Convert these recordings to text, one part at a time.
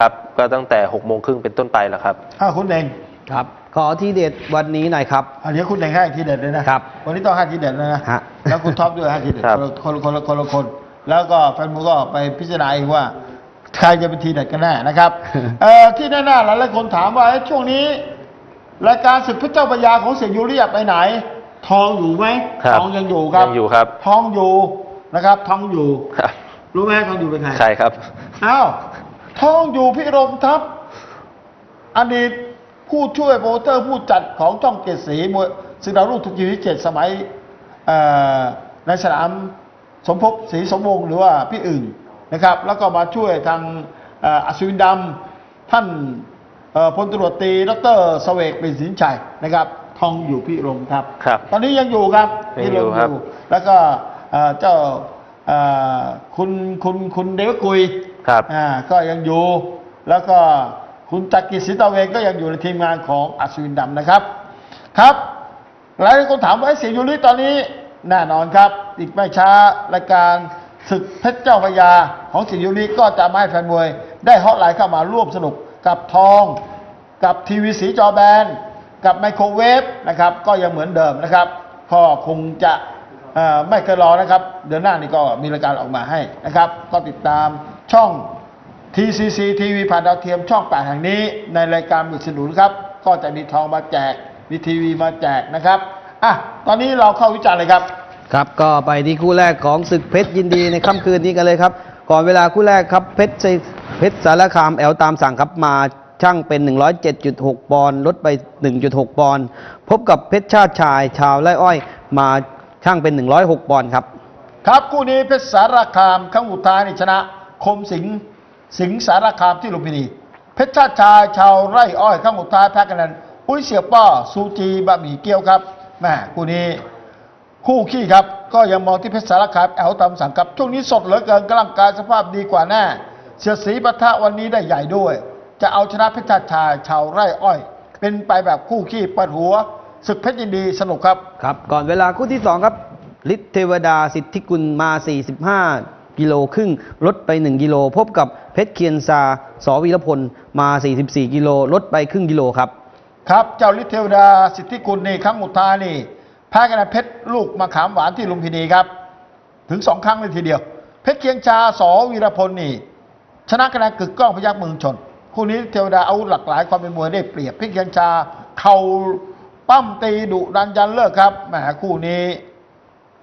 ครับ ก็ตั้งแต่6กโมงครึ่งเป็นต้นไปแล้วครับ อ้าวคุณเองครับ ขอที่เด็ดวันนี้หน่อยครับ อันนี้คุณเองให้ทีเด็ดเลยนะครับวันนี้ต้องให้ทีเด็ดเลยนะฮะแล้วคุณท็อปด้วยให้ทีเด็ดครับ คนละคนละคนละคน แล้วก็แฟนมูก็ไปพิจารณาเองว่า ใครจะเป็นทีเด็ดกันแน่นะครับเอ่อที่แน่ๆหลายๆคนถามว่าเอ๊ะช่วงนี้รายการศึกพระเจ้าปัญญาของเสียยูเรียไปไหน ทองอยู่ไหมครับทองยังอยู่ครับยังอยู่ครับ ทองอยู่นะครับ ทองอยู่ ครับรู้ไหมทองอยู่เป็นใครใช่ครับ อ้าว ทองอยู่พิรมทัพ อดีตผู้ช่วยโปรโมเตอร์ผู้จัดของช่องเจ็ดสีมวยศึกดาวรุ่งทุกทีวิเจ็ดสมัยเอ่อในสนามสมภพศรีสมวงศ์หรือว่าพี่อึ่งนะครับ แล้วก็มาช่วยทางเอ่ออัศวินดำท่านเอ่อพลตำรวจตรีดรเสวกเป็นสินชัยนะครับทองอยู่พิรมครับครับ ตอนนี้ยังอยู่ครับยังอยู่พิมครับแล้วก็เอ่อเจ้าเอ่อคุณคุณคุณเดวกุย ครับอ่าก็ยังอยู่ แล้วก็คุณจักริศรีตะเวงก็ยังอยู่ในทีมงานของอัศวินดำนะครับ ครับหลายคนถามว่าไอ้เสียงยูริตอนนี้แน่นอนครับ อีกไม่ช้ารายการศึกเพชรเจ้าพยาของเสียงยูริก็จะมาให้แฟนมวย ได้ฮอตไลน์เข้ามาร่วมสนุกกับทอง กับทีวีสีจอแบน กับไมโครเวฟนะครับ ก็ยังเหมือนเดิมนะครับก็คงจะเอ่อไม่เคยรอนะครับ เดือนหน้านี่ก็มีรายการออกมาให้นะครับ ก็ติดตาม ช่อง TCC TV ผ่านดาวเทียมช่อง8แห่งนี้ ในรายการมีสนุนครับ ก็จะมีทองมาแจก มีทีวีมาแจกนะครับอะตอนนี้เราเข้าวิจารณ์เลยครับ ครับก็ไปที่คู่แรกของศึกเพชรยินดีในค่ำคืนนี้กันเลยครับ ก่อนเวลาคู่แรกครับเพชรชัยเพชรสารคามแอลตามสั่งครับมาช่างเป็น 107.6 ปอนด์ลดไป 1.6 ปอนด์พบกับเพชรชาติชายชาวไร่อ้อย มาช่างเป็น 106 ปอนด์ครับ ครับคู่นี้เพชรสารคามครั้งสุดท้ายนี่ชนะ คมสิงสิงสารคามที่ลุมพินี เพชรชาติชายชาวไร่อ้อยครั้งสุดท้ายแพ้คะแนนปุ้ยเสียป้อซูจีบะหมี่เกี๊ยวครับแม่คู่นี้คู่ขี้ครับ ก็ยังมองที่เพชรสารคามแอลตามสังครับช่วงนี้สดเหลือเกินกำลังกายสภาพดีกว่าแน่เสียสีปะทะวันนี้ได้ใหญ่ด้วย จะเอาชนะเพชรชาติชายชาวไร่อ้อย เป็นไปแบบคู่ขี้เปิดหัวศึกเพชรยินดีสนุกครับครับ ก่อนเวลาคู่ที่ 2 ครับฤทธิเทวดาสิทธิกุลมา 45 กิโลครึ่งลดไป 1 กิโล พบกับเพชรเคียนซาสวีรพลมา 44 กิโลลดไปครึ่งกิโลครับ ครับเจ้าฤทธิเทวดาสิทธิกุลนี่ครั้งอุทายนี่แพ้คะแนนเพชรลูกมะขามหวานที่ลุมพินีครับ ถึงสองครั้งเลยทีเดียว เพชรเคียงชาสวีรพลนี่ชนะคะแนนกึกก้องพยักเมืองชน คู่นี้เทวดาเอาหลากหลายความเป็นมวยได้เปรียบเพชรเคียงชาเข่าปั้มตีดุดันยันเลิกครับแหมคู่นี้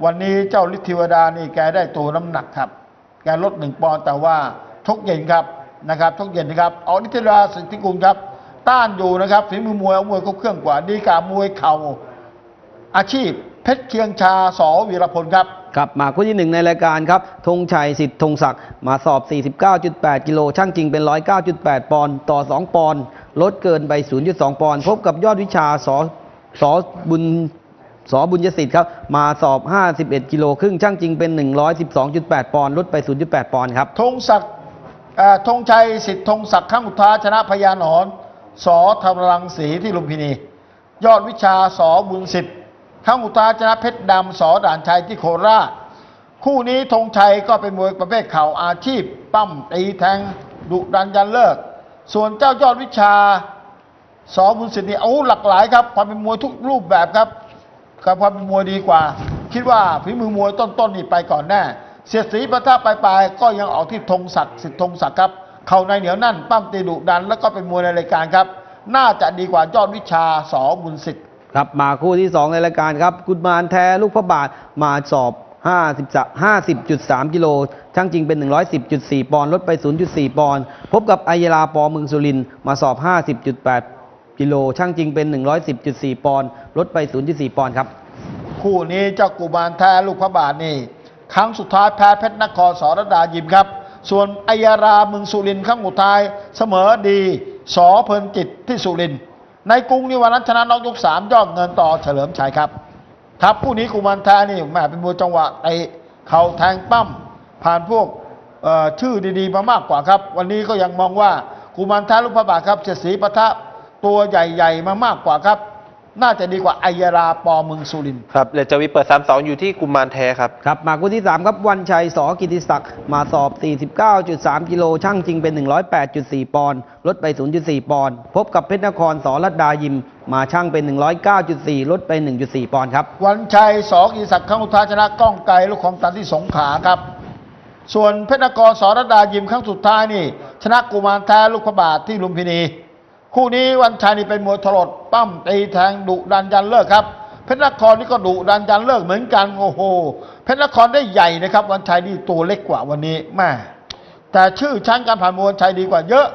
วันนี้เจ้าฤทธิเทวดานี่แกได้ตัวน้ำหนักครับ แกลดหนึ่งปอนด์แต่ว่าชกเย็นครับนะครับชกเย็นนะครับเอาฤทธิเทวดาสิทธิกุลครับ ต้านอยู่นะครับฝีมือมวยเอามวยเขาเครื่องกว่า ดีกามวยเข่าอาชีพ เพชรเคียงชาสอวีรพลครับครับมาคู่ที่หนึ่งในรายการครับธงชัยสิทธิ์ธงศักดิ์มาสอบ 49.8 กิโลช่างจริงเป็น 109.8 ปอนด์ต่อ 2 ปอนด์ลดเกินไป 0.2 ปอนด์พบกับยอดวิชาสอสอบุญ สอบุญยสิทธิ์ครับ มาสอบ 51 กิโลครึ่งช่างจริงเป็น 112.8 ปอนด์ลดไป 0.8 ปอนด์ครับธงศักดิ์ธงชัยสิทธิ์ธงศักดิ์ข้างอุทาชนะพญาหนอนสอธรรังสีที่ลุมพินี ยอดวิชาสอบุญสิทธิ์ข้างอุทาชนะเพชรดำสอด่านชัยที่โคราช คู่นี้ธงชัยก็เป็นมวยประเภทเข่าอาชีพ ปั้มตีแทงดุดันยันเลิก ส่วนเจ้ายอดวิชาสอบุญสิทธิ์นี่เอาหลากหลายครับความเป็นมวยทุกรูปแบบครับ ความเป็นมวยดีกว่า คิดว่าฝีมือมวยต้นๆนี่ไปก่อนแน่ เสียดสีประท่าปลายๆก็ยังออกที่ธงศักดิ์สิทธิธงศักดิ์ครับ เข่าในเหนียวนั่นปั้มตีดุดัน แล้วก็เป็นมวยในรายการครับ น่าจะดีกว่ายอดวิชาสอบุญสิทธิ์ครับมาคู่ที่ 2 ในรายการครับ กุดมานแท้ลูกพระบาทมาสอบ 50.3 กิโล ช่างจริงเป็น 110.4 ปอนด์ลดไป 0.4 ปอนด์พบกับไอยาลาปอเมืองสุรินมาสอบ 50.8 กิโลช่างจริงเป็น 110.4 ปอนด์ลดไป 0.4 ปอนด์ครับ คู่นี้เจ้ากุมารแท้ลูกพระบาทนี่ ครั้งสุดท้ายแพ้เพชรนครสรดายิมครับ ส่วนอัยารามืองสุรินครั้งสุดท้ายเสมอดีสอเพลินจิตที่สุรินในกรุงนี่วันนั้นชนะนอกยกสามยอดเงินต่อเฉลิมชัยครับ ครับคู่นี้กุมารแท้นี่แหมเป็นมวยจังหวะไอเข่าแทงปั้มผ่านพวกชื่อดีๆมามากกว่าครับ วันนี้ก็ยังมองว่ากุมารแท้ลูกพระบาทครับเสียดสีปะทะ ตัวใหญ่ๆมามากกว่าครับ น่าจะดีกว่าอัยยาราปอเมืองสุรินทร์ครับเลดจวีเปิด 3-2 อยู่ที่กุมารแท้ครับ ครับมาคู่ที่ 3 ครับวันชัยสอกิติศักดิ์มาสอบ 49.3 กิโลช่างจริงเป็น 108.4 ปอนด์ลดไป 0.4 ปอนด์พบกับเพชรนครสอรัตดายิม มาช่างเป็น 109.4 ลดไป 1.4 ปอนด์ครับ วันชัยสอกีศักดิ์ครั้งสุดท้ายชนะก้องไกลลูกของตันที่สงขลาครับส่วนเพชรนครสอรดายิมครั้งสุดท้ายนี่ ชนะกุมารแท้ลูกพระบาทที่ลุมพินี คู่นี้วันชัยนี่เป็นมวยถลดปั้มตีแทงดุดันยันเลิกครับ เพชรนครนี่ก็ดุดันยันเลิกเหมือนกันโอ้โหเพชรนครได้ใหญ่นะครับ วันชัยนี่ตัวเล็กกว่าวันนี้แม่แต่ชื่อชั้นการผ่านมวยวันชัยดีกว่าเยอะ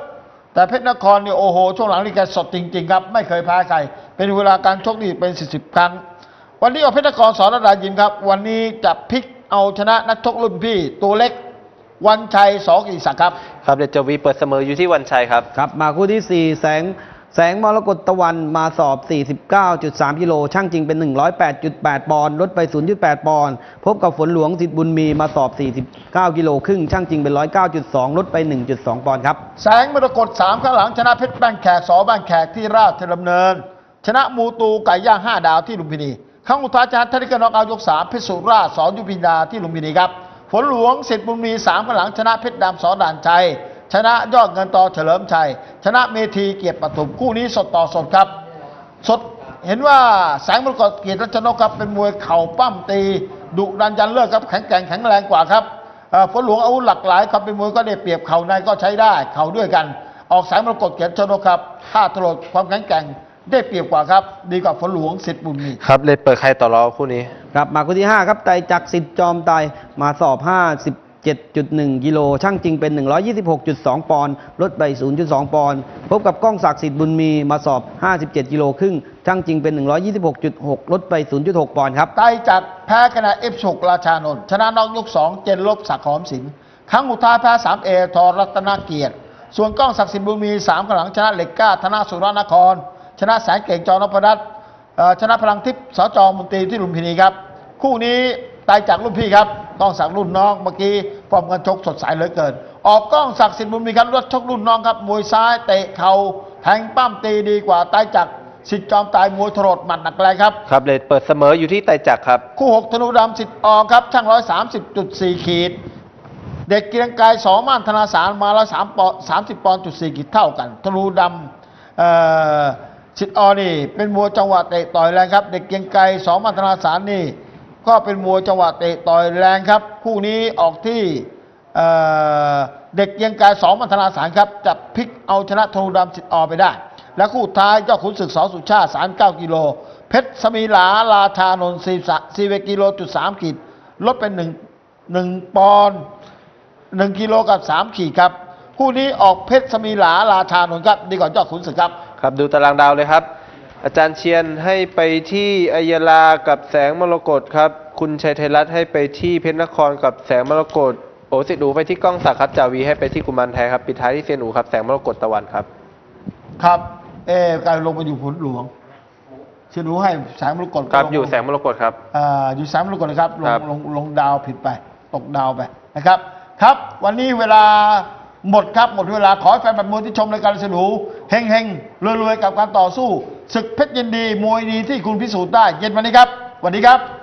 แต่เพชรนครนี่โอ้โหช่วงหลังนี่แกสดจริง ๆ ครับ ไม่เคยแพ้ใครเป็นเวลาการชกนี่เป็นสิบครั้ง วันนี้เอาเพชรนครสอนรดายิมครับ วันนี้จะพลิกเอาชนะนักชกรุ่นพี่ตัวเล็ก วันชัยสอกิติศักดิ์ครับครับเลดจวีเปิดเสมออยู่ที่วันชัยครับครับมาคู่ที่ 4 แสงแสงมรกตตะวันมาสอบ 49.3 กิโล ช่างจริงเป็น 108.8 ปอนด์ลดไป 0.8 ปอนด์ พบกับฝนหลวงสิทธิ์บุญมีมาสอบ 49 กิโลครึ่ง ช่างจริงเป็น 109.2 ลดไป 1.2 ปอนด์ครับ แสงมรกตสามข้างหลังชนะเพชรบ้านแขกสอบ้านแขกที่ราชดำเนิน ชนะมูตูไก่ย่างห้าดาวที่ลุมพินีครั้งอุท้ายชนะธนิกนอกเอายกสามเพชรสุราษฎร์สอยุพินดาที่ลุมพินีครับ ฝนหลวงสิทธิ์บุญมีสามข้างหลังชนะเพชรดำสอด่านชัยชนะยอดเงินต่อเฉลิมชัย ชนะเมธีเกียรติปฐุมคู่นี้สดต่อสดครับ สดเห็นว่าแสงมรกตเกียรติรัชนกครับเป็นมวยเข่าปั้มตีดุดันยันเลิกครับแข็งแกร่งแข็งแรงกว่าครับฝนหลวงอาวุธหลากหลายครับเป็นมวยก็ได้เปรียบเข่าในก็ใช้ได้เข่าด้วยกัน ออกแสงมรกตเกียรติรัชนกครับท่าตลดความแข็งแกร่ง ได้เปรียบกว่าครับ ดีกว่าฝนหลวงสิทธิ์บุญมีครับเลดเปิดใครต่อรองคู่นี้ครับมาคู่ที่ 5 ครับไตรจักรสิทธิ์จอมไตรมาสอบ 57.1 กิโลช่างจริงเป็น 126.2 ปอนด์ลดไป 0.2 ปอนด์พบกับก้องศักดิ์สิทธิ์บุญมีมาสอบ 57 กิโลครึ่งช่างจริงเป็น 126.6 ลดไป 0.6 ปอนด์ครับไตรจักรแพ้คะแนนเอฟฉกราชานนท์ชนะนอกยกสองเจนลบศักดิ์หอมสินครั้งอุท้ายแพ้สามเอทอรัตนเกียรติ ส่วนก้องศักดิ์สิทธิ์บุญมีสามข้างหลังชนะเหล็กกล้าธนาสุรนคร ชนะแสงเก่งจอนพรัตน์เอ่อชนะพลังทิพย์สจมนตรีที่ลุมพินีครับ คู่นี้ไตรจักรรุ่นพี่ครับก้องศักดิ์รุ่นน้องเมื่อกี้ฟอร์มการชกสดใสเหลือเกิน ออกก้องศักดิ์สิทธิ์บุญมีครับรถชกรุ่นน้องครับมวยซ้ายเตะเข่าแทงปั้มตีดีกว่าไตรจักรสิทธิ์จอมตายมวยถรดหมัดหนักแรงครับครับเลดเปิดเสมออยู่ที่ไตรจักรครับ คู่หกธนูดำสิทธิ์ออกครับช่างร้อยสามสิบจุดสี่ขีด เด็กเกรียงกายสองม่านธนาสารมาแล้วสามปอสามสิบปอนด์จุดสี่ขีดเท่ากันธนูดำเอ่อ สิทธิ์ออนี่ เป็นมวยจังหวะเตะต่อยแรงครับ เด็กเกียงไกรสองม่านาสารนี่ ก็เป็นมวยจังหวะเตะต่อยแรงครับ คู่นี้ออกที่เเด็กเกียงไกายสองม่านาสารครับจะพลิกเอาชนะธนูดำสิทธิ์ออไปได้ และคู่ท้ายเจ้าขุนศึกสอสุชาติ39กิโลเพชรสมีหลาราชานนท์4 1กิโลจุด3ขีดลดเป็น1 1ปอนด์1กิโลกับ3ขีดครับ คู่นี้ออกเพชรสมีหลาราชานนท์ครับดีกว่าเจ้าขุนศึกครับ ครับดูตารางดาวเลยครับ อาจารย์เชียนให้ไปที่อัยยาลากับแสงมรกตครับ คุณชัยไทยรัตน์ให้ไปที่เพชรนครกับแสงมรกตโอสิดูไปที่ก้องศักดิ์ครับจาวีให้ไปที่กุมารแท้ครับปิดท้ายที่เซียนอูครับแสงมรกตตะวันครับ ครับ เอ๊ะการลงมาอยู่ผลหลวงเชนูให้แสงมรกตครับลงอยู่แสงมรกตครับ อ่าอยู่แสงมรกตนะครับลครังบลงลงดาวผิดไป ตกดาวไปนะครับ ครับ วันนี้เวลา หมดครับ หมดเวลาขอให้แฟนบัตรมวยที่ชมรายการสนูเฮงเฮงรวยรวยๆ กับการต่อสู้ศึกเพชรยินดี มวยดีที่คุณพิสูจน์ได้ เย็นวันนี้ครับสวัสดีครับ